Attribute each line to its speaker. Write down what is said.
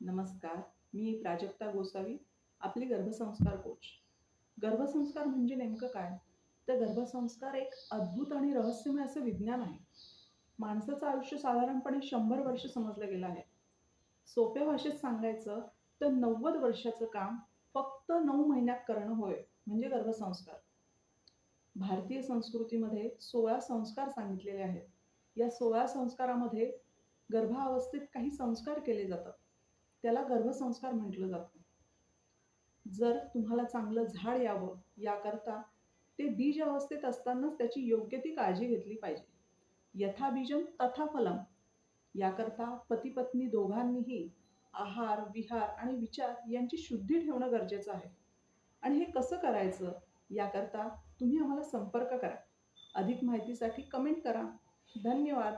Speaker 1: नमस्कार मी प्राजक्ता गोसावी आपली गर्भसंस्कार कोच गर्भसंस्कार म्हणजे नेमकं काय? तर गर्भसंस्कार एक अद्भुत आणि रहस्यमय असं विज्ञान आहे. माणसाचं आयुष्य साधारणपणे शंभर वर्ष समजलं गेलं आहे. सोप्या भाषेत सांगायचं तर नव्वद वर्षाचं काम फक्त नऊ महिन्यात करणं होय म्हणजे गर्भसंस्कार. भारतीय संस्कृतीमध्ये सोळा संस्कार सांगितलेले आहेत. या सोळा संस्कारामध्ये गर्भावस्थेत काही संस्कार केले जातात. त्याला गर्भसंस्कार म्हटलं जातं. जर तुम्हाला चांगलं झाड यावं याकरता ते बीज अवस्थेत असतानाच त्याची योग्य ती काळजी घेतली पाहिजे. यथा बीजम तथा फलम याकरता पती पत्नी दोघांनीही आहार विहार आणि विचार यांची शुद्धी ठेवणं गरजेचं आहे. आणि हे कसं करायचं? याकरता तुम्ही आम्हाला संपर्क करा. अधिक माहितीसाठी कमेंट करा. धन्यवाद.